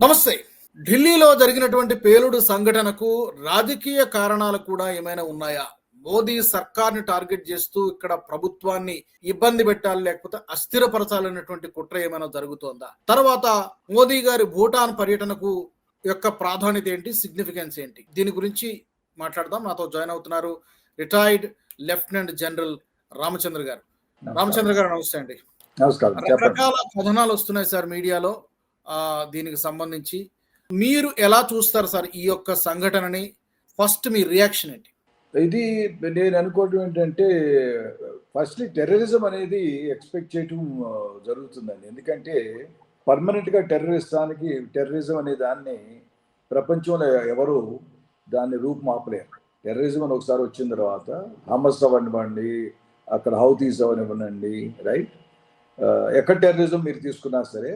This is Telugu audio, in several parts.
నమస్తే. ఢిల్లీలో జరిగినటువంటి పేలుడు సంఘటనకు రాజకీయ కారణాలు కూడా ఏమైనా ఉన్నాయా? మోదీ సర్కార్ని టార్గెట్ చేస్తూ ఇక్కడ ప్రభుత్వాన్ని ఇబ్బంది పెట్టాలి లేకపోతే అస్థిరపరచాలనేటువంటి కుట్ర ఏమైనా జరుగుతోందా? తర్వాత మోదీ గారి భూటాన్ పర్యటనకు యొక్క ప్రాధాన్యత ఏంటి సిగ్నిఫికెన్స్ ఏంటి? దీని గురించి మాట్లాడదాం. నాతో జాయిన్ అవుతున్నారు రిటైర్డ్ లెఫ్టినెంట్ జనరల్ రామచంద్ర గారు. రామచంద్ర గారు నమస్తే అండి. రకరకాల కథనాలు వస్తున్నాయి సార్ మీడియాలో. దీనికి సంబంధించి మీరు ఎలా చూస్తారు సార్ ఈ యొక్క సంఘటనని? ఫస్ట్ మీ రియాక్షన్ ఏంటి? ఇది నేను అనుకోవడం ఏంటంటే ఫస్ట్లీ టెర్రరిజం అనేది ఎక్స్పెక్ట్ చేయటం జరుగుతుందండి. ఎందుకంటే పర్మనెంట్గా టెర్రరిస్తానికి టెర్రరిజం అనే దాన్ని ప్రపంచంలో ఎవరు దాన్ని రూపుమాపలేరు. టెర్రరిజం అని ఒకసారి వచ్చిన తర్వాత హమస్ అవ్వనివ్వండి అక్కడ హౌతీస్ అవనివ్వండి రైట్? ఎక్కడ టెర్రరిజం మీరు తీసుకున్నా సరే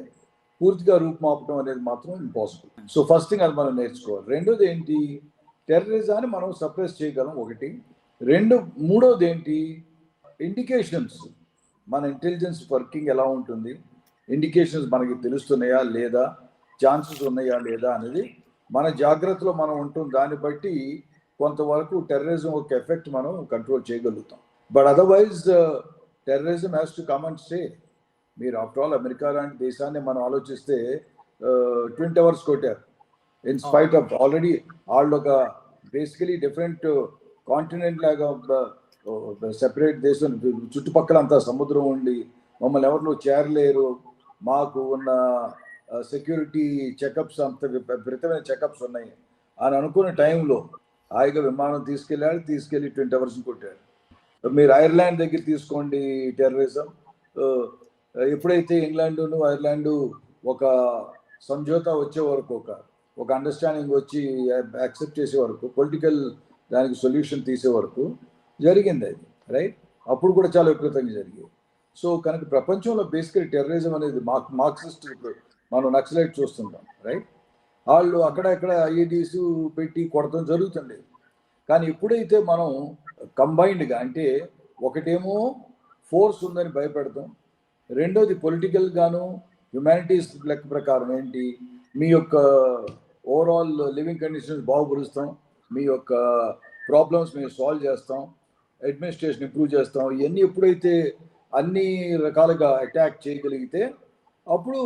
పూర్తిగా రూపుమాపడం అనేది మాత్రం ఇంపాసిబుల్ సో ఫస్ట్ థింగ్ అది మనం నేర్చుకోవాలి. రెండోది ఏంటి? టెర్రరిజాన్ని మనం సప్రెస్ చేయగలం ఒకటి. రెండు మూడోది ఏంటి? ఇండికేషన్స్ మన ఇంటెలిజెన్స్ వర్కింగ్ ఎలా ఉంటుంది? ఇండికేషన్స్ మనకి తెలుస్తున్నాయా లేదా? ఛాన్సెస్ ఉన్నాయా లేదా అనేది మన జాగ్రత్తలో మనం ఉంటుంది దాన్ని బట్టి కొంతవరకు టెర్రరిజం ఒక ఎఫెక్ట్ మనం కంట్రోల్ చేయగలుగుతాం. But otherwise terrorism has to come and stay మీరు ఆఫ్టర్ ఆల్ అమెరికా లాంటి దేశాన్ని మనం ఆలోచిస్తే ట్వంటీ అవర్స్ కొట్టారు. ఇన్ స్పైట్ ఆఫ్ ఆల్రెడీ వాళ్ళు ఒక బేసికలీ డిఫరెంట్ కాంటినెంట్ లాగా సెపరేట్ దేశం చుట్టుపక్కల అంతా సముద్రం ఉండి మమ్మల్ని ఎవరు చేరలేరు. మాకు ఉన్న సెక్యూరిటీ చెకప్స్ అంత విపరీతమైన చెకప్స్ ఉన్నాయి. అని అనుకున్న టైంలో హాయిగా విమానం తీసుకెళ్ళాడు తీసుకెళ్ళి ట్వంటీ అవర్స్ కొట్టాడు. మీరు ఐర్లాండ్ దగ్గర తీసుకోండి టెర్రరిజం ఎప్పుడైతే ఇంగ్లాండును ఐర్లాండు ఒక సంజోతా వచ్చే వరకు ఒక ఒక అండర్స్టాండింగ్ వచ్చి యాక్సెప్ట్ చేసే వరకు పొలిటికల్ దానికి సొల్యూషన్ తీసే వరకు జరిగింది అది రైట్ అప్పుడు కూడా చాలా విపరీతంగా జరిగింది సో కనుక ప్రపంచంలో బేసికల్ టెర్రరిజం అనేది మార్క్ మార్క్సిస్ట్ మనం నక్సలైట్ చూస్తుంటాం రైట్ వాళ్ళు అక్కడక్కడ ఐఈడీస్ పెట్టి కొడతాం జరుగుతుంది కానీ ఎప్పుడైతే మనం కంబైన్డ్గా అంటే ఒకటేమో ఫోర్స్ ఉందని భయపెడతాం రెండోది పొలిటికల్ గాను హ్యుమానిటీస్ లెక్క ప్రకారం ఏంటి? మీ యొక్క ఓవరాల్ లివింగ్ కండిషన్స్ బాగుపరుస్తాం మీ యొక్క ప్రాబ్లమ్స్ మేము సాల్వ్ చేస్తాం అడ్మినిస్ట్రేషన్ ఇంప్రూవ్ చేస్తాం ఇవన్నీ ఎప్పుడైతే అన్ని రకాలుగా అటాక్ చేయగలిగితే అప్పుడు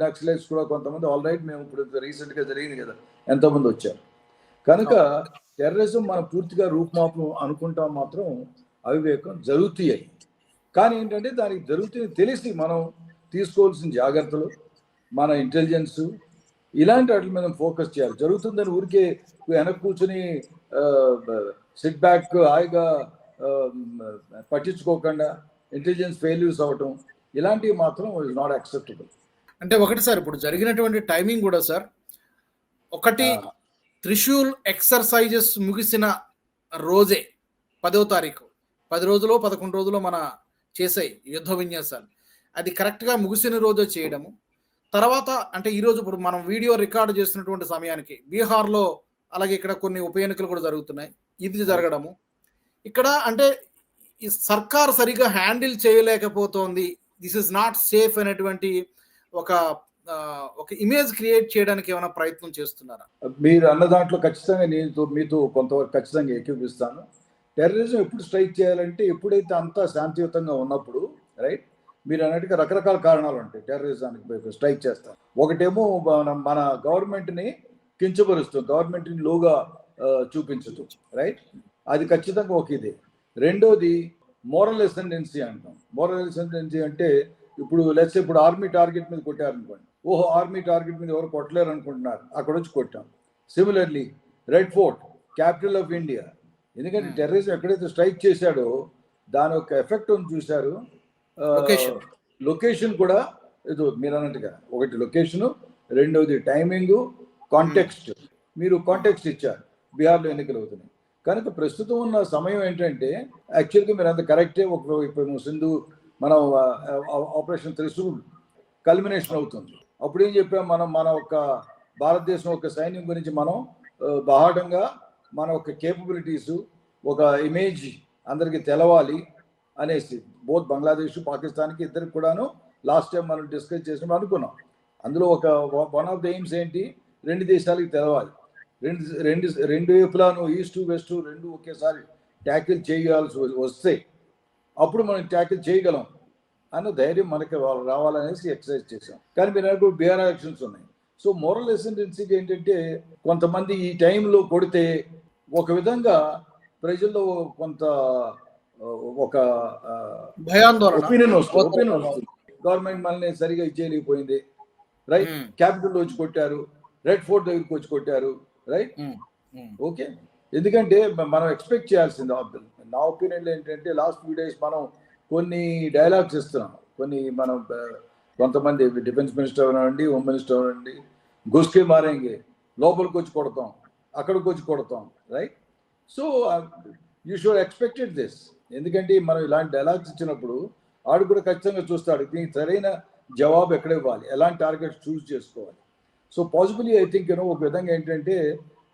నక్సలైట్స్ కూడా కొంతమంది ఆల్ రైట్ మేము ఇప్పుడు రీసెంట్గా జరిగింది కదా ఎంతోమంది వచ్చారు. కనుక టెర్రరిజం మనం పూర్తిగా రూపుమాపం అనుకుంటాం మాత్రం అవివేకం జరుగుతాయి కానీ ఏంటంటే దానికి జరుగుతుంది తెలిసి మనం తీసుకోవాల్సిన జాగ్రత్తలు మన ఇంటెలిజెన్స్ ఇలాంటి వాటి మీద ఫోకస్ చేయాలి. జరుగుతుందని ఊరికే వెనక్కి కూర్చొని సిట్ బ్యాక్ హాయిగా పట్టించుకోకుండా ఇంటెలిజెన్స్ ఫెయిల్యూర్స్ అవ్వటం ఇలాంటివి మాత్రం ఇస్ నాట్ యాక్సెప్టబుల్ అంటే ఒకటి సార్ ఇప్పుడు జరిగినటువంటి టైమింగ్ కూడా సార్ ఒకటి త్రిశూల్ ఎక్సర్సైజెస్ ముగిసిన రోజే పదో తారీఖు. పది రోజులు పదకొండు రోజులు మన చేసాయి యుద్ధ విన్యాసాలు. అది కరెక్ట్గా ముగిసిన రోజు చేయడము. తర్వాత అంటే ఈరోజు ఇప్పుడు మనం వీడియో రికార్డు చేస్తున్నటువంటి సమయానికి బీహార్లో అలాగే ఇక్కడ కొన్ని ఉప ఎన్నికలు కూడా జరుగుతున్నాయి. ఇది జరగడము. ఇక్కడ అంటే ఈ సర్కార్ సరిగా హ్యాండిల్ చేయలేకపోతోంది. దిస్ ఇస్ నాట్ సేఫ్ అనేటువంటి ఒక ఒక ఇమేజ్ క్రియేట్ చేయడానికి ఏమైనా ప్రయత్నం చేస్తున్నారా? మీరు అన్న దాంట్లో ఖచ్చితంగా నేను మీతో కొంతవరకు ఖచ్చితంగా ఏకీపిస్తాను టెర్రరిజం ఎప్పుడు స్ట్రైక్ చేయాలంటే ఎప్పుడైతే అంతా శాంతియుతంగా ఉన్నప్పుడు రైట్ మీరు అన్నట్టుగా రకరకాల కారణాలు ఉంటాయి టెర్రరిజానికి స్ట్రైక్ చేస్తారు. ఒకటేమో మన మన గవర్నమెంట్ని కించపరుస్తుంది గవర్నమెంట్ని లోగా చూపించదు రైట్ అది ఖచ్చితంగా ఒక ఇది. రెండోది మోరల్ ఎసెండెన్సీ అంటాం. మోరల్ ఎసెండెన్సీ అంటే ఇప్పుడు లెట్స్ ఇప్పుడు ఆర్మీ టార్గెట్ మీద కొట్టారనుకోండి. ఓహో ఆర్మీ టార్గెట్ మీద ఎవరు కొట్టలేరు అనుకుంటున్నారు అక్కడ వచ్చి కొట్టాం. Similarly red fort capital of India ఎందుకంటే. టెర్రరిజం ఎక్కడైతే స్ట్రైక్ చేశాడో దాని యొక్క ఎఫెక్ట్ ఉంది చూశారు. లొకేషన్ కూడా ఇది మీరు అన్నట్టుగా ఒకటి లొకేషన్ రెండోది టైమింగ్ కాంటెక్స్ట్. మీరు కాంటెక్స్ట్ ఇచ్చారు. బీహార్లో ఎన్నికలు అవుతున్నాయి. కనుక ప్రస్తుతం ఉన్న సమయం ఏంటంటే యాక్చువల్గా మీరు అంత కరెక్టే ఒక ఇప్పుడు సింధు మనం ఆపరేషన్ త్రిశూల్ కల్మినేషన్ అవుతుంది. అప్పుడు ఏం చెప్పాం మనం మన ఒక భారతదేశం యొక్క సైన్యం గురించి మనం బాహాటంగా మన ఒక కేపబిలిటీస్ ఒక ఇమేజ్ అందరికీ తెలవాలి అనేసి బోత్ బంగ్లాదేశ్ పాకిస్తాన్కి ఇద్దరికి కూడాను లాస్ట్ టైం మనం డిస్కస్ చేసినప్పుడు అనుకున్నాం. అందులో ఒక వన్ ఆఫ్ ద ఎయిమ్స్ ఏంటి? రెండు దేశాలకి తెలవాలి. రెండు రెండు రెండు వైపులాను ఈస్ట్ వెస్ట్ రెండు ఒకేసారి ట్యాకిల్ చేయాల్సి వస్తే అప్పుడు మనం ట్యాకిల్ చేయగలం అన్న ధైర్యం మనకి వాళ్ళు రావాలనేసి ఎక్సర్సైజ్ చేసాం కానీ మీరు బీఆర్ ఎలక్షన్స్ ఉన్నాయి. సో మోరల్ ఎసెండెన్సీకి ఏంటంటే కొంతమంది ఈ టైంలో కొడితే ఒక విధంగా ప్రజల్లో కొంత ఒక భయాందోళన. ఒపీనియన్ వస్తుంది ఒపీనియన్ వస్తుంది. గవర్నమెంట్ మనల్ని సరిగా ఇచ్చేయలేకపోయింది. రైట్? క్యాపిటల్ వచ్చి కొట్టారు. రెడ్ ఫోర్ట్ దగ్గరికి వచ్చి కొట్టారు. రైట్. ఓకే. ఎందుకంటే మనం ఎక్స్పెక్ట్ చేయాల్సింది నా ఒపీనియన్ ఏంటంటే లాస్ట్ ఫ్యూ డేస్ మనం కొన్ని డైలాగ్స్ ఇస్తున్నాం. కొన్ని మనం కొంతమంది డిఫెన్స్ మినిస్టర్ అవనండి హోమ్ మినిస్టర్ అవనండి గుస్కే మారేంగే లోపలికి వచ్చి కొడతాం అక్కడికి వచ్చి కొడతాం right so you should expected this ఎందుకంటే మనం ఇలాంటి డైలాగ్స్ ఇచ్చినప్పుడు ఆడు కూడా ఖచ్చితంగా చూస్తాడు దీనికి సరైన జవాబు ఎక్కడ ఇవ్వాలి? ఎలాంటి టార్గెట్స్ చూస్ చేసుకోవాలి? So possibly I think you know ఒక విధంగా ఏంటంటే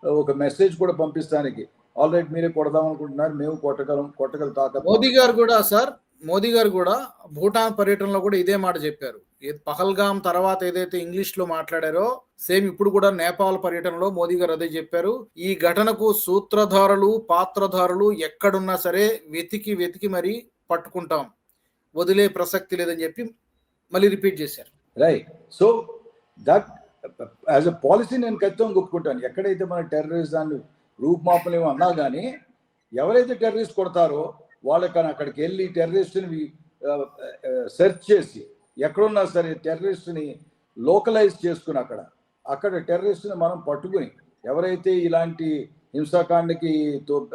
uh, ఒక మెసేజ్ కూడా పంపిస్తానికి. ఆల్రెడీ మీరే కొడదాం అనుకుంటున్నారు మేము కొట్టగలం కొట్టగల తాకం మోదీ గారు కూడా సార్ మోదీ గారు కూడా భూటాన్ పర్యటనలో కూడా ఇదే మాట చెప్పారు. ఏ- పహల్గాం తర్వాత ఏదైతే ఇంగ్లీష్లో మాట్లాడారో సేమ్ ఇప్పుడు కూడా నేపాల్ పర్యటనలో మోదీ గారు అదే చెప్పారు. ఈ ఘటనకు సూత్రధారులు పాత్రధారులు ఎక్కడున్నా సరే వెతికి వెతికి మరీ పట్టుకుంటాం. వదిలే ప్రసక్తి లేదని చెప్పి మళ్ళీ రిపీట్ చేశారు. Right so that as a policy నేను ఖచ్చితంగా ఒప్పుకుంటాను. ఎక్కడైతే మన టెర్రరిజాన్ని రూపుమాపలేమో అన్నా కానీ ఎవరైతే టెర్రరిస్ట్ కొడతారో వాళ్ళకని అక్కడికి వెళ్ళి టెర్రరిస్ట్ని సెర్చ్ చేసి ఎక్కడున్నా సరే టెర్రరిస్ట్ని లోకలైజ్ చేసుకుని అక్కడ. అక్కడ టెర్రరిస్ట్ని మనం పట్టుకుని ఎవరైతే ఇలాంటి హింసాకాండకి తో-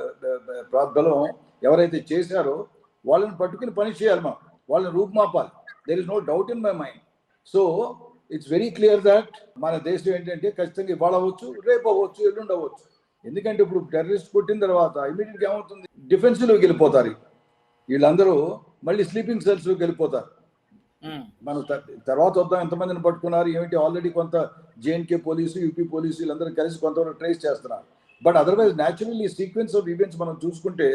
ఎవరైతే చేశారో వాళ్ళని పట్టుకుని పని చేయాలి మనం. వాళ్ళని రూపుమాపాలి. There is no doubt in my mind so it's very clear that మన దేశం ఏంటంటే ఖచ్చితంగా ఇవాళ అవ్వచ్చు రేపు అవ్వచ్చు ఎల్లుండి అవ్వచ్చు. ఎందుకంటే ఇప్పుడు టెర్రరిస్ట్ కొట్టిన తర్వాత ఇమీడియట్గా ఏమవుతుంది? డిఫెన్స్లోకి వెళ్ళిపోతారు వీళ్ళందరూ మళ్ళీ స్లీపింగ్ సెల్స్లోకి వెళ్ళిపోతారు. మనం తర్వాత వద్దాం ఎంతమందిని పట్టుకున్నారు ఏమిటి? ఆల్రెడీ కొంత జేఎన్కే పోలీసు యూపీ పోలీసు వీళ్ళందరూ కలిసి కొంతవరకు ట్రేస్ చేస్తున్నారు. But otherwise naturally sequence of events మనం చూసుకుంటే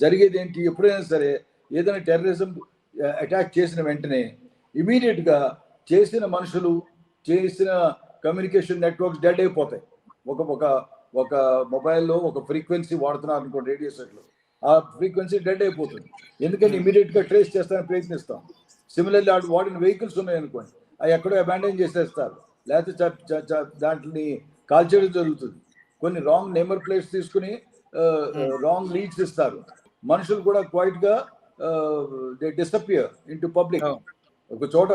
జరిగేది ఏంటి? ఎప్పుడైనా సరే ఏదైనా టెర్రరిజం అటాక్ చేసిన వెంటనే ఇమీడియట్గా చేసిన మనుషులు చేసిన కమ్యూనికేషన్ నెట్వర్క్స్ డెడ్ అయిపోతాయి. ఒక ఒక ఒక మొబైల్లో ఒక ఫ్రీక్వెన్సీ వాడుతున్నారు అనుకో రేడియో సెట్లో ఆ ఫ్రీక్వెన్సీ డెడ్ అయిపోతుంది. ఎందుకంటే ఇమీడియట్గా ట్రేస్ చేస్తానికి ప్రయత్నిస్తాం. సిమిలర్లీ ఆడు వాడిన వెహికల్స్ ఉన్నాయనుకోండి అవి ఎక్కడో అబాండన్ చేసేస్తారు. లేకపోతే చ- చ- చ- దాంట్ని కాల్చేయడం జరుగుతుంది. కొన్ని రాంగ్ నెంబర్ ప్లేట్స్ తీసుకుని రాంగ్ లీడ్స్ ఇస్తారు. మనుషులు కూడా క్వైట్గా they disappear into public. ఒక చోట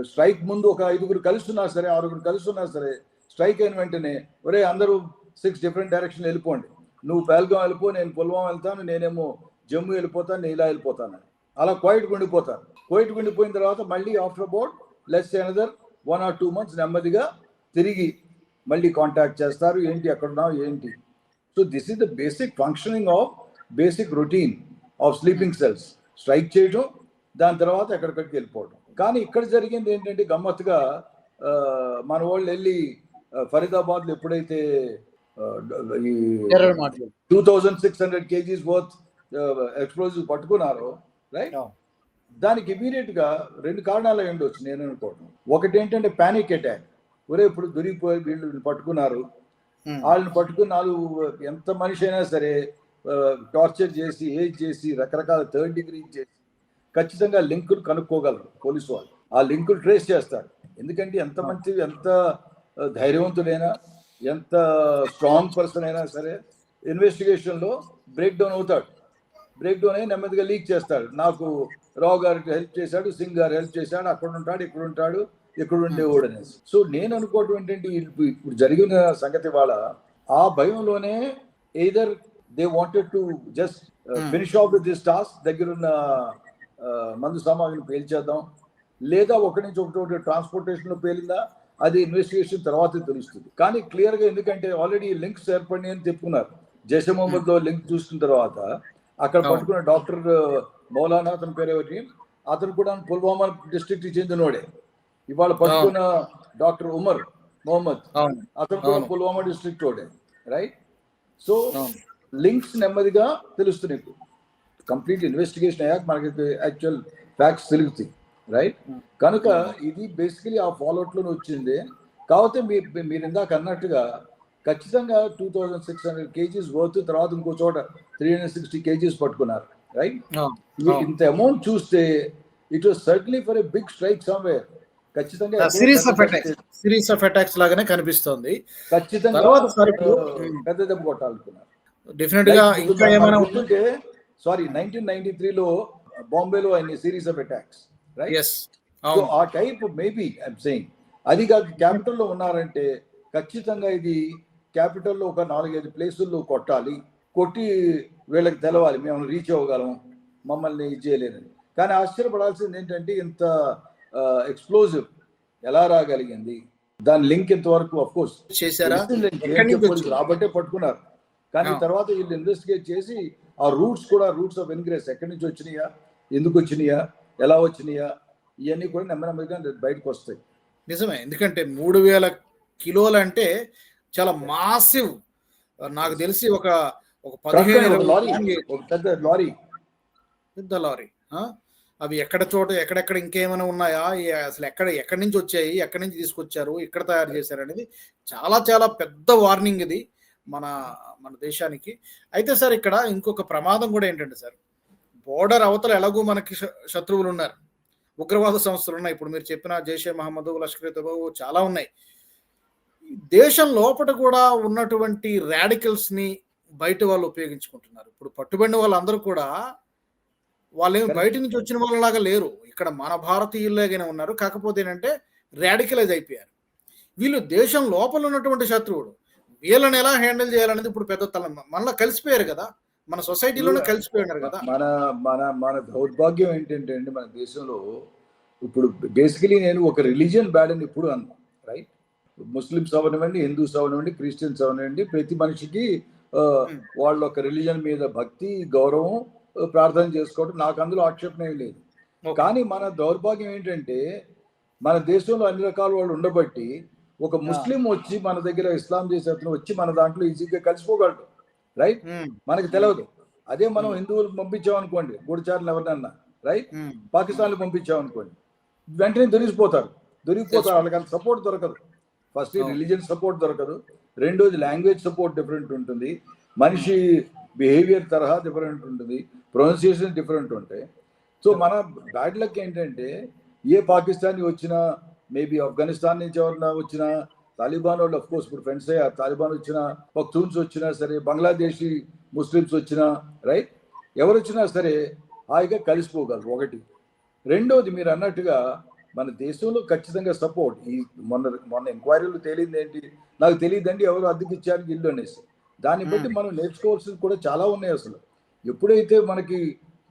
స్ట్రైక్ ముందు ఒక ఐదుగురు కలుస్తున్నా సరే ఆరుగురు కలుస్తున్నా సరే స్ట్రైక్ అయిన వెంటనే ఒరే అందరూ సిక్స్ డిఫరెంట్ డైరెక్షన్ వెళ్ళిపోండి. నువ్వు పెల్గాం వెళ్ళిపో నేను పుల్వాం వెళ్తాను నేనేమో జమ్మూ వెళ్ళిపోతాను నేను ఇలా వెళ్ళిపోతాను. అలా క్వైట్ ఉండిపోతారు. క్వైట్ గుండిపోయిన తర్వాత మళ్ళీ after about less another one or two months నెమ్మదిగా తిరిగి మళ్ళీ కాంటాక్ట్ చేస్తారు. ఏంటి ఎక్కడున్నావు ఏంటి? So this is the basic functioning of basic routine of sleeping cells. Strike చేయడం దాని తర్వాత ఎక్కడికక్కడికి వెళ్ళిపోవడం కానీ ఇక్కడ జరిగింది ఏంటంటే గమ్మత్తుగా మన వాళ్ళు వెళ్ళి ఫరీదాబాద్లో ఎప్పుడైతే ఈ two thousand six hundred kgs worth explosive పట్టుకున్నారో right. దానికి ఇమీడియట్గా రెండు కారణాలు అయి ఉండొచ్చు నేను అనుకోవడం ఒకటి ఏంటంటే పానిక్ అటాక్ ఒరే ఇప్పుడు దొరికిపోయి వీళ్ళు పట్టుకున్నారు. ఉమ్, వాళ్ళని పట్టుకుని నాలుగు ఎంత మనిషి అయినా సరే టార్చర్ చేసి ఏజ్ చేసి రకరకాల థర్డ్ డిగ్రీ చేసి ఖచ్చితంగా లింకులు కనుక్కోగలరు పోలీసు వాళ్ళు. ఆ లింకులు ట్రేస్ చేస్తారు. ఎందుకంటే ఎంత మంచి ఎంత ధైర్యవంతుడైనా ఎంత స్ట్రాంగ్ పర్సన్ అయినా సరే ఇన్వెస్టిగేషన్లో బ్రేక్ డౌన్ అవుతాడు. బ్రేక్ డౌన్ అయ్యి నెమ్మదిగా లీక్ చేస్తాడు. నాకు రావు గారికి హెల్ప్ చేశాడు సింగ్ గారు హెల్ప్ చేశాడు అక్కడ ఉంటాడు ఇక్కడ ఉంటాడు ఇక్కడ ఉండేవాడు అనేసి. సో నేను అనుకోవటం ఏంటంటే ఇప్పుడు ఇప్పుడు జరిగిన సంగతి వాళ్ళ ఆ భయంలోనే either they wanted to just finish off this task దగ్గరున్న ఆ, మందు సామాగ్రిని పేల్చేద్దాం లేదా ఒకటి నుంచి ఒకటి ఒకటి ట్రాన్స్పోర్టేషన్లో పేలిందా అది ఇన్వెస్టిగేషన్ తర్వాతే తెలుస్తుంది. కానీ క్లియర్గా ఎందుకంటే ఆల్రెడీ లింక్స్ ఏర్పడి అని చెప్పుకున్నారు. జైష్ మహమ్మద్లో లింక్ చూసిన తర్వాత అక్కడ. పట్టుకున్న డాక్టర్ మౌలానా అతని పేరు ఏమిటి అతను కూడా పుల్వామా డిస్ట్రిక్ట్ చెందినోడే. ఇవాళ పట్టుకున్న డాక్టర్ ఉమర్ మొహమ్మద్ అతను కూడా. పుల్వామా డిస్ట్రిక్ట్ వాడే రైట్ సో లింక్స్ నెమ్మదిగా తెలుస్తున్నాయి కంప్లీట్ ఇన్వెస్టిగేషన్ అయ్యాక మనకి యాక్చువల్ ఫ్యాక్ట్స్ తెలుగుతాయి. Right Hmm. కనుక ఇది బేసికలీ ఆ ఫాలోఅవుట్లోనే వచ్చింది. కాకపోతే మీరు మీరు ఇందాక అన్నట్టుగా ఖచ్చితంగా two thousand six hundred kgs worth తర్వాత ఇంకో చోట త్రీ హండ్రెడ్ సిక్స్టీ కేజీస్ పట్టుకున్నారు. రైట్. ఇంత అమౌంట్ చూస్తే it was certainly for a big strike somewhere ఖచ్చితంగా series of attacks series of attacks లాగానే కనిపిస్తోంది. ఖచ్చితంగా పెద్ద దెబ్బ కొట్టాలనుకున్నారు. డెఫినెట్గా ఇంకా ఏమైనా ఉంటుంటే సారీ నైన్టీన్ నైన్టీ త్రీలో బాంబేలో అన్ని series of attacks right yes so ఆ టైప్ మేబీ ఐమ్ సెయింగ్ అది కాక క్యాపిటల్లో ఉన్నారంటే ఖచ్చితంగా ఇది క్యాపిటల్లో ఒక నాలుగైదు ప్లేసుల్లో కొట్టాలి. కొట్టి వీళ్ళకి తెలవాలి. మేము రీచ్ అవ్వగలం మమ్మల్ని ఇది చేయలేరని. కానీ ఆశ్చర్యపడాల్సింది ఏంటంటే ఇంత ఎక్స్ప్లోజివ్ ఎలా రాగలిగింది? దాని లింక్ ఇంతవరకు అఫ్ కోర్స్? రాబట్టే పట్టుకున్నారు. కానీ. తర్వాత వీళ్ళు ఇన్వెస్టిగేట్ చేసి ఆ రూట్స్ కూడా రూట్స్ ఆఫ్ ఇన్గ్రెస్ ఎక్కడి నుంచి వచ్చినాయా? ఎందుకు వచ్చినాయా? ఎలా వచ్చినాయా? ఇవన్నీ కూడా నెమ్మది నెమ్మదిగా బయటకు వస్తాయి. నిజమే. ఎందుకంటే మూడు వేల కిలోలు అంటే చాలా మాసివ్. నాకు తెలిసి ఒక ఒక పదిహేను పెద్ద లారీ. పెద్ద లారీ? అవి ఎక్కడ చోట ఎక్కడెక్కడ ఇంకేమైనా ఉన్నాయా? అసలు ఎక్కడ ఎక్కడి నుంచి వచ్చాయి? ఎక్కడి నుంచి తీసుకొచ్చారు? ఎక్కడ తయారు చేశారు అనేది చాలా చాలా పెద్ద వార్నింగ్ ఇది మన మన దేశానికి. అయితే సార్ ఇక్కడ ఇంకొక ప్రమాదం కూడా ఏంటంటే సార్ బోర్డర్ అవతల ఎలాగూ మనకి శత్రువులు ఉన్నారు ఉగ్రవాద సంస్థలు ఉన్నాయి. ఇప్పుడు మీరు చెప్పిన జైషే మహమ్మద్ లష్కర్ తబాబు చాలా ఉన్నాయి. దేశం లోపల కూడా ఉన్నటువంటి రాడికల్స్ని బయట వాళ్ళు ఉపయోగించుకుంటున్నారు. ఇప్పుడు పట్టుబడిన వాళ్ళందరూ కూడా వాళ్ళేమి బయట నుంచి వచ్చిన వాళ్ళలాగా లేరు. ఇక్కడ మన భారతీయుల్లాగానే ఉన్నారు. కాకపోతే ఏంటంటే రాడికలైజ్ అయిపోయారు. వీళ్ళు దేశం లోపల ఉన్నటువంటి శత్రువుడు వీళ్ళని ఎలా హ్యాండిల్ చేయాలనేది ఇప్పుడు పెద్ద తల మనలో కలిసిపోయారు కదా. మన సొసైటీలోనే కలిసిపోయినారు కదా. మన మన మన దౌర్భాగ్యం ఏంటంటే అండి మన దేశంలో ఇప్పుడు బేసికలీ నేను ఒక రిలీజియన్ బ్యాడ్ అని ఇప్పుడు అన్నా రైట్ ముస్లిమ్స్ అవనివ్వండి హిందూస్ అవనివ్వండి క్రిస్టియన్స్ అవనివ్వండి ప్రతి మనిషికి Hmm. వాళ్ళ ఒక రిలీజన్ మీద భక్తి గౌరవం ప్రార్థన చేసుకోవడం నాకు అందులో ఆక్షేపణ ఏం లేదు. కానీ మన దౌర్భాగ్యం ఏంటంటే మన దేశంలో అన్ని రకాల వాళ్ళు ఉండబట్టి ఒక ముస్లిం వచ్చి మన దగ్గర ఇస్లాం చేసే వచ్చి మన దాంట్లో ఈజీగా కలిసిపోగలడు. రైట్ ఉమ్, మనకి తెలియదు అదే మనం Hmm. హిందువులకు పంపించామనుకోండి గూఢచారులు ఎవరినన్నా రైట్ ఉమ్, పాకిస్తాన్కి పంపించామనుకోండి వెంటనే దొరికిపోతారు. దొరికిపోతారు వాళ్ళకి సపోర్ట్ దొరకదు. ఫస్ట్. రిలీజియన్ సపోర్ట్ దొరకదు. రెండోది లాంగ్వేజ్ సపోర్ట్ డిఫరెంట్ ఉంటుంది. మనిషి బిహేవియర్ తరహా డిఫరెంట్ ఉంటుంది. ప్రొనౌన్సియేషన్ డిఫరెంట్ ఉంటాయి సో మన బ్యాడ్ లక్ ఏంటంటే ఏ పాకిస్తానీ వచ్చినా మేబీ ఆఫ్ఘనిస్తాన్ నుంచి ఎవరైనా వచ్చినా తాలిబాన్ వాళ్ళు అఫ్ కోర్స్ ఇప్పుడు ఫ్రెండ్స్ అయ్యారు తాలిబాన్ వచ్చినా పఖ్తూన్స్ వచ్చినా సరే బంగ్లాదేశీ ముస్లిమ్స్ వచ్చినా రైట్ ఎవరు వచ్చినా సరే హాయిగా కలిసిపోగలరు ఒకటి. రెండోది మీరు అన్నట్టుగా మన దేశంలో ఖచ్చితంగా సపోర్ట్ ఈ మొన్న మొన్న ఎంక్వైరీలు తేలింది ఏంటి? నాకు తెలియదండి ఎవరు అద్దెకి ఇచ్చారు ఇల్లు అనేసి. దాన్ని బట్టి మనం నేర్చుకోవాల్సింది కూడా చాలా ఉన్నాయి అసలు. ఎప్పుడైతే మనకి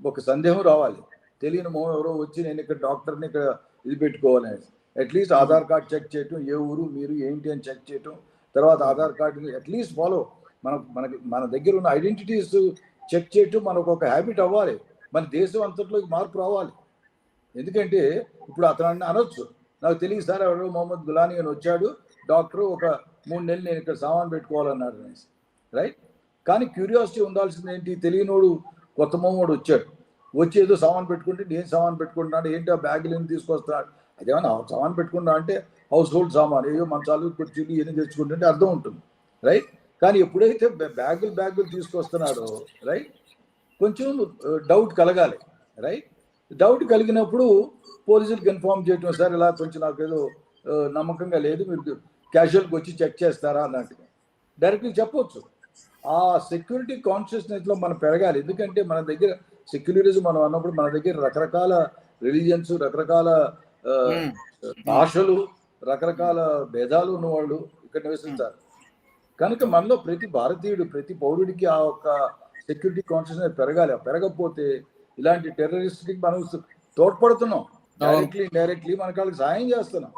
ఒక సందేహం రావాలి తెలియని మొహం ఎవరో వచ్చి నేను ఇక్కడ డాక్టర్ని ఇక్కడ ఇది పెట్టుకోవాలని అట్లీస్ట్ ఆధార్ కార్డ్ చెక్ చేయటం ఏ ఊరు మీరు ఏంటి అని చెక్ చేయటం తర్వాత ఆధార్ కార్డు అట్లీస్ట్ ఫాలో మన మనకి మన దగ్గర ఉన్న ఐడెంటిటీస్ చెక్ చేయటం మనకు ఒక హ్యాబిట్ అవ్వాలి. మన దేశం అంతట్లోకి మార్పు రావాలి. ఎందుకంటే ఇప్పుడు అతను అనొచ్చు. నాకు తెలియదు సార్ ఎవరో మొహమ్మద్ గులానీ అని వచ్చాడు. డాక్టర్ ఒక మూడు నెలలు నేను ఇక్కడ సామాన్ పెట్టుకోవాలన్నాడు అనేసి. రైట్ కానీ క్యూరియాసిటీ ఉండాల్సింది ఏంటి? తెలియనోడు కొత్త మొహమ్మడు వచ్చాడు. వచ్చి ఏదో సామాన్ పెట్టుకుంటే నేను సామాన్ పెట్టుకుంటున్నాడు ఏంటి ఆ బ్యాగులు ఏం తీసుకొస్తున్నాడు? అదేమన్నా సామాన్ పెట్టుకున్నా అంటే హౌస్ హోల్డ్ సామాన్ ఏదో మంచాలు కుర్చీలు ఏం తెచ్చుకుంటుంటే అర్థం ఉంటుంది. రైట్ కానీ ఎప్పుడైతే బ్యాగులు బ్యాగులు తీసుకొస్తున్నాడో రైట్ కొంచెం డౌట్ కలగాలి. రైట్ డౌట్ కలిగినప్పుడు పోలీసులకు ఇన్ఫార్మ్ చేయటం సార్ ఇలా కొంచెం నాకు ఏదో నమ్మకంగా లేదు మీరు క్యాజువల్గా వచ్చి చెక్ చేస్తారా? అన్నట్టుగా డైరెక్ట్గా చెప్పొచ్చు. ఆ సెక్యూరిటీ కాన్షియస్నెస్లో మనం పెరగాలి. ఎందుకంటే మన దగ్గర సెక్యులరిజం మనం అన్నప్పుడు మన దగ్గర రకరకాల రిలీజియన్స్ రకరకాల భాషలు రకరకాల భేదాలు ఉన్నవాళ్ళు ఇక్కడ నివసిస్తారు. కనుక మనలో ప్రతి భారతీయుడు ప్రతి పౌరుడికి ఆ ఒక్క సెక్యూరిటీ కాన్షియస్నెస్ పెరగాలి. పెరగకపోతే ఇలాంటి టెర్రరిస్ట్కి మనం తోడ్పడుతున్నాం. డైరెక్ట్లీ డైరెక్ట్లీ మనకి వాళ్ళకి సాయం చేస్తున్నాం.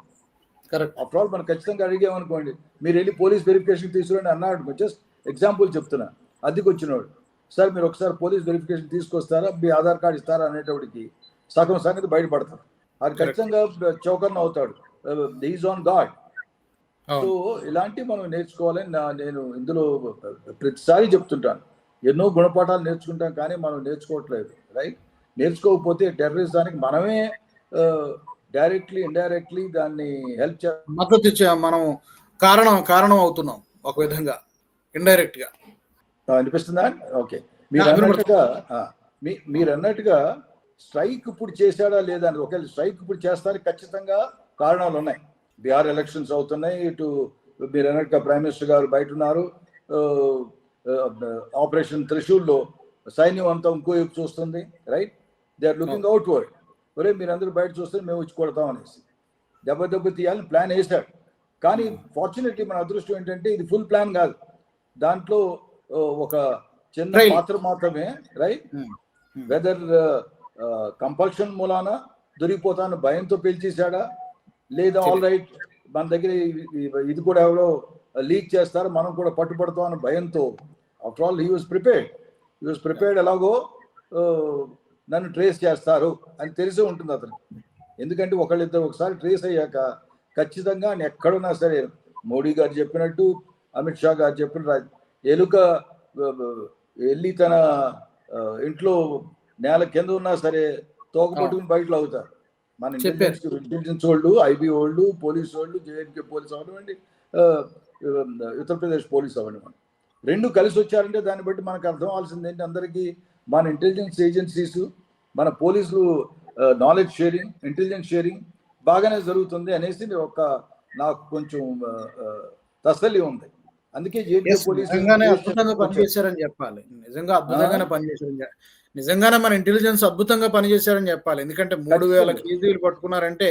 కరెక్ట్ ఆఫ్టర్ ఆల్ మనం ఖచ్చితంగా అడిగామనుకోండి మీరు వెళ్ళి పోలీస్ వెరిఫికేషన్ తీసుకురండి అన్నాడు. జస్ట్ ఎగ్జాంపుల్ చెప్తున్నా. అద్దెకి వచ్చినవాడు సార్ మీరు ఒకసారి పోలీస్ వెరిఫికేషన్ తీసుకొస్తారా? మీ ఆధార్ కార్డు ఇస్తారా? అనేటప్పటికి సగం సంగతి బయటపడతారు. అది ఖచ్చితంగా చౌకర్ణ అవుతాడు. ఈజ్ ఆన్ గాడ్ సో ఇలాంటివి మనం నేర్చుకోవాలని నేను ఇందులో ప్రతిసారి చెప్తుంటాను. ఎన్నో గుణపాఠాలు నేర్చుకుంటాం కానీ మనం నేర్చుకోవట్లేదు రైట్ నేర్చుకోకపోతే టెర్రరిజానికి మనమే డైరెక్ట్లీ ఇండైరెక్ట్లీ దాన్ని హెల్ప్ చే మద్దతు ఇచ్చే మనం కారణం కారణం అవుతున్నాం ఒక విధంగా ఇండైరెక్ట్గా అనిపిస్తుందా? ఓకే మీరు. అన్నట్టుగా మీరు అన్నట్టుగా స్ట్రైక్ ఇప్పుడు చేశాడా లేదా అని ఒకవేళ స్ట్రైక్ ఇప్పుడు చేస్తానికి ఖచ్చితంగా కారణాలు ఉన్నాయి. బీహార్ ఎలక్షన్స్ అవుతున్నాయి. ఇటు మీరు అన్నట్టుగా ప్రైమ్ మినిస్టర్ గారు బయట ఉన్నారు. ఆపరేషన్ త్రిశూల్లో సైన్యం అంతా ఇంకో వైపు చూస్తుంది. Right? They are looking outward ఒరే మీరందరూ బయట చూస్తే మేము వచ్చి కొడతాం అనేసి. దెబ్బ దెబ్బ తీయాలని ప్లాన్ వేశాడు. కానీ ఫార్చునేట్లీ మన అదృష్టం ఏంటంటే ఇది ఫుల్ ప్లాన్ కాదు. దాంట్లో ఒక చిన్న. పాత్ర మాత్రమే right? Hmm. Hmm. Weather compulsion మూలాన దొరికిపోతాను భయంతో పిలిచేశాడా? లేదా ఆల్ రైట్ మన దగ్గర ఇది కూడా ఎవరో లీక్ చేస్తారు మనం కూడా పట్టుబడతాం అన్న భయంతో. After all he was prepared he was prepared ఎలాగో నన్ను ట్రేస్ చేస్తారు అని తెలిసే ఉంటుంది అతను ఎందుకంటే ఒకళ్ళిద్దరు ఒకసారి ట్రేస్ అయ్యాక ఖచ్చితంగా ఆయన ఎక్కడున్నా సరే మోడీ గారు చెప్పినట్టు అమిత్ షా గారు చెప్పిన ఎలుక వెళ్ళి తన ఇంట్లో నేల కింద ఉన్నా సరే తోక పట్టుకుని బయటలో అవుతారు. మన. ఇంటెలిజెన్స్ ఇంటెలిజెన్స్ వాళ్ళు ఐబీ వాళ్ళు పోలీస్ వాళ్ళు జేఎన్కే పోలీస్ ఆ, ఉత్తరప్రదేశ్ పోలీస్ అవ్వనివ్వండి రెండు కలిసి వచ్చారంటే దాన్ని బట్టి మనకు అర్థం అవ్వాల్సింది ఏంటి? అందరికీ మన ఇంటెలిజెన్స్ ఏజెన్సీస్ మన పోలీసులు నాలెడ్జ్ షేరింగ్ ఇంటెలిజెన్స్ షేరింగ్ బాగానే జరుగుతుంది అనేసి ఒక నాకు కొంచెం తసల్లి ఉంది. అందుకే జేఎన్కే Yes, పోలీస్ చెప్పాలి. నిజంగా అద్భుతంగానే పనిచేశారని నిజంగానే మన ఇంటెలిజెన్స్ అద్భుతంగా పనిచేశారని చెప్పాలి. ఎందుకంటే మూడు వేల. కేజీలు పట్టుకున్నారంటే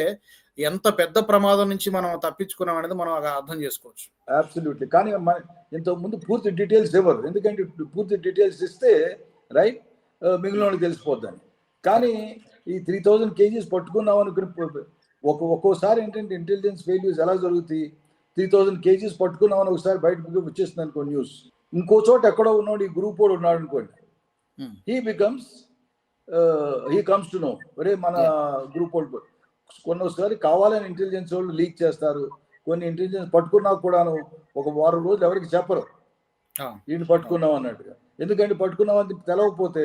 ఎంత పెద్ద ప్రమాదం నుంచి మనం తప్పించుకున్నాం అనేది మనం అర్థం చేసుకోవచ్చు. అబ్సల్యూట్లీ కానీ మన ఇంతకు ముందు పూర్తి డీటెయిల్స్ ఇవ్వరు. ఎందుకంటే పూర్తి డీటెయిల్స్ ఇస్తే రైట్ మిగిలిన తెలిసిపోద్దని. కానీ ఈ త్రీ థౌజండ్ కేజీస్ పట్టుకున్నాం అనుకుని ఒక ఒక్కోసారి ఏంటంటే ఇంటెలిజెన్స్ ఫెయిల్యూర్స్ ఎలా జరుగుతాయి? త్రీ థౌజండ్ కేజీస్ పట్టుకున్నామని ఒకసారి బయటకు వచ్చేస్తుంది అనుకో న్యూస్ ఇంకో చోట ఎక్కడో ఉన్నాడు ఈ గ్రూప్ వాడు ఉన్నాడు అనుకోండి. He becomes he comes to know ఒరే మన గ్రూప్ వాళ్ళు కొన్నోసారి కావాలని ఇంటెలిజెన్స్ వాళ్ళు లీక్ చేస్తారు. కొన్ని ఇంటెలిజెన్స్ పట్టుకున్నా కూడాను ఒక వారం రోజులు ఎవరికి చెప్పరు. వీడిని పట్టుకున్నాం అన్నట్టుగా. ఎందుకంటే పట్టుకున్నాం అని తెలవకపోతే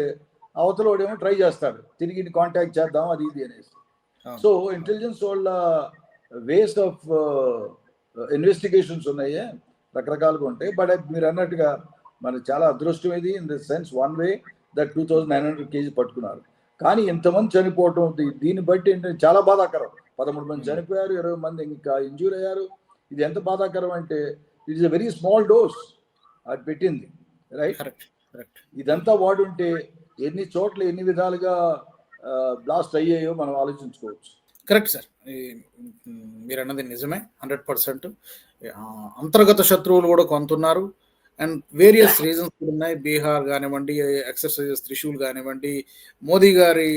అవతల వాడేమో ట్రై చేస్తాడు. తిరిగి కాంటాక్ట్ చేద్దాం అది ఇది అనేసి. సో ఇంటెలిజెన్స్ వాళ్ళ వేస్ ఆఫ్ ఇన్వెస్టిగేషన్స్ ఉన్నాయే. రకరకాలుగా ఉంటాయి. బట్ మీరు అన్నట్టుగా మనకు చాలా అదృష్టం ఇది. In the sense one way that two thousand nine hundred KG పట్టుకున్నారు. కానీ ఇంతమంది చనిపోవటం దీన్ని బట్టి ఏంటంటే చాలా బాధాకరం. పదమూడు మంది చనిపోయారు ఇరవై మంది ఇంకా ఇంజూర్ అయ్యారు. ఇది ఎంత బాధాకరం అంటే it is a very small dose అది పెట్టింది రైట్ కరెక్ట్ కరెక్ట్ ఇదంతా వాడుంటే ఎన్ని చోట్ల ఎన్ని విధాలుగా బ్లాస్ట్ అయ్యాయో మనం ఆలోచించుకోవచ్చు. కరెక్ట్ సార్ మీరు అన్నది నిజమే హండ్రెడ్ పర్సెంట్. అంతర్గత శత్రువులు కూడా కొంతున్నారు అండ్ వేరియస్ రీజన్స్ కూడా ఉన్నాయి. బీహార్ కానివ్వండి ఎక్సర్సైజెస్ త్రిశూల్ కానివ్వండి మోదీ గారి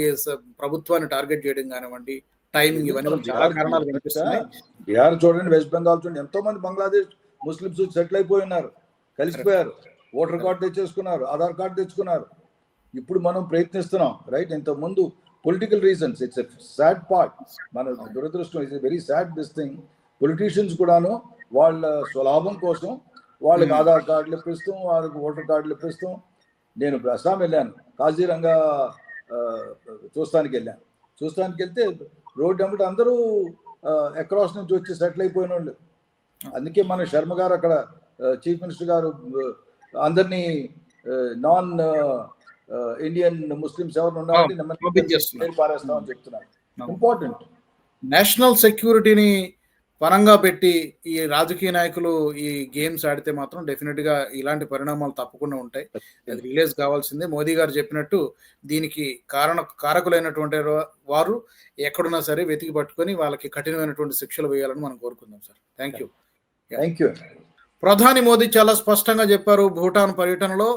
ప్రభుత్వాన్ని టార్గెట్ చేయడం కానివ్వండి టైమింగ్ ఇవన్నీ చాలా కారణాలు కనిపిస్తున్నాయి. బీహార్ చూడండి వెస్ట్ బెంగాల్ చూడండి ఎంతో మంది బంగ్లాదేశ్ ముస్లిమ్స్ సెటిల్ అయిపోయి ఉన్నారు కలిసిపోయారు ఓటర్ కార్డు తెచ్చేసుకున్నారు ఆధార్ కార్డు తెచ్చుకున్నారు. ఇప్పుడు మనం ప్రయత్నిస్తున్నాం రైట్ ఇంత ముందు political reasons it's sad part మన దురదృష్టం it's very sad this thing politicians కూడాను వాళ్ళ స్వలాభం కోసం వాళ్ళకి. ఆధార్ కార్డులు ఇప్పిస్తాం వాళ్ళకి ఓటర్ కార్డులు ఇప్పిస్తాం. నేను అస్సాం వెళ్ళాను. కాజీరంగా చూస్తానికి వెళ్ళాను. చూస్తానికి వెళ్తే రోడ్డు అమ్మటి అందరూ అక్రాస్ నుంచి వచ్చి సెటిల్ అయిపోయిన వాళ్ళు. అందుకే మన శర్మ గారు అక్కడ చీఫ్ మినిస్టర్ గారు అందరినీ నాన్ ఇండియన్ ముస్లిమ్స్ ఎవరు. జైలు పారేస్తామని చెప్తున్నారు. ఇంపార్టెంట్ నేషనల్ సెక్యూరిటీని పరంగా పెట్టి ఈ రాజకీయ నాయకులు ఈ గేమ్స్ ఆడితే మాత్రం డెఫినెట్గా ఇలాంటి పరిణామాలు తప్పకుండా ఉంటాయి. అది రిలీజ్ కావాల్సిందే. మోదీ గారు చెప్పినట్టు దీనికి కారణ కారకులైనటువంటి వారు ఎక్కడున్నా సరే వెతికి పట్టుకొని వాళ్ళకి కఠినమైనటువంటి శిక్షలు వేయాలని మనం కోరుకుందాం sir. Thank you thank you ప్రధాని మోదీ చాలా స్పష్టంగా చెప్పారు భూటాన్ పర్యటనలో.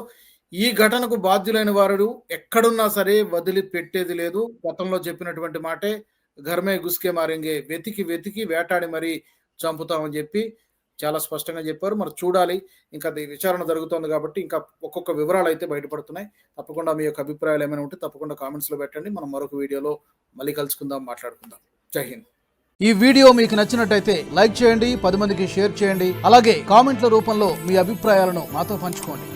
ఈ ఘటనకు బాధ్యులైన వారు ఎక్కడున్నా సరే వదిలిపెట్టేది లేదు. గతంలో చెప్పినటువంటి మాటే ఘర్మే గుస్కే మారింగే వెతికి వెతికి వేటాడి మరీ చంపుతామని చెప్పి చాలా స్పష్టంగా చెప్పారు మరి చూడాలి ఇంకా అది విచారణ జరుగుతోంది కాబట్టి ఇంకా ఒక్కొక్క వివరాలు అయితే బయటపడుతున్నాయి తప్పకుండా మీ యొక్క అభిప్రాయాలు ఏమైనా ఉంటే తప్పకుండా కామెంట్స్లో పెట్టండి. మనం మరొక వీడియోలో మళ్ళీ కలుసుకుందాం మాట్లాడుకుందాం. జై హింద్. ఈ వీడియో మీకు నచ్చినట్టయితే లైక్ చేయండి పది మందికి షేర్ చేయండి. అలాగే కామెంట్ల రూపంలో మీ అభిప్రాయాలను మాతో పంచుకోండి.